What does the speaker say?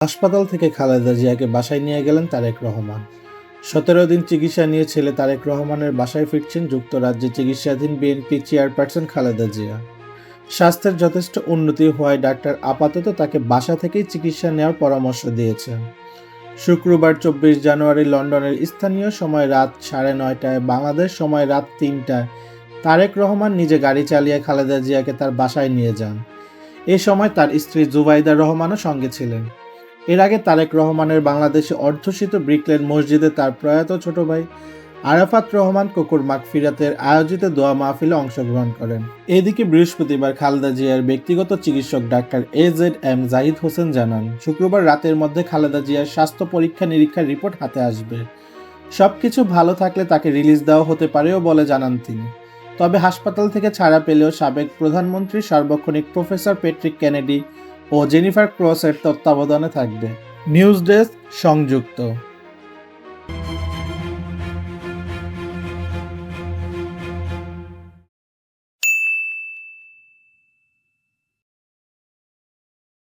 হাসপাতাল থেকে খালেদা জিয়াকে বাসায় নিয়ে গেলেন তারেক রহমান। সতেরো দিন চিকিৎসা নিয়ে ছেলে তারেক রহমানের বাসায় ফিরছেন যুক্তরাজ্যে চিকিৎসাধীন বিএনপি চেয়ারপারসন খালেদা জিয়া। স্বাস্থ্যের যথেষ্ট উন্নতি হওয়ায় ডাক্তার আপাতত তাকে বাসা থেকেই চিকিৎসা নেওয়ার পরামর্শ দিয়েছেন। শুক্রবার চব্বিশ জানুয়ারি লন্ডনের স্থানীয় সময় রাত সাড়ে নয়টায় বাংলাদেশ সময় রাত তিনটায় তারেক রহমান নিজে গাড়ি চালিয়ে খালেদা জিয়াকে তার বাসায় নিয়ে যান। এ সময় তার স্ত্রী জুবাইদা রহমানও সঙ্গে ছিলেন। এর আগে তারেক রহমানের বাংলাদেশে অর্ধশিত ব্রিকলেন মসজিদে তার প্রয়াত ছোট ভাই আরাফাত রহমান কুকুর মাগফিরাতের আয়োজিত দোয়া মাহফিলে অংশগ্রহণ করেন। এদিকে বৃহস্পতিবার খালেদা জিয়ার ব্যক্তিগত চিকিৎসক doctor A Z M Zahid Hossain জানান, শুক্রবার রাতের মধ্যে খালেদা জিয়ার স্বাস্থ্য পরীক্ষা নিরীক্ষার রিপোর্ট হাতে আসবে। সবকিছু ভালো থাকলে তাকে রিলিজ দেওয়া হতে পারেও বলে জানান তিনি। তবে হাসপাতাল থেকে ছাড়া পেলেও সাবেক প্রধানমন্ত্রী সার্বক্ষণিক প্রফেসর পেট্রিক কেনেডি ও জেনিফার ক্রসের তত্ত্বাবধানে থাকবে। নিউজ ডেস্ক সংযুক্ত।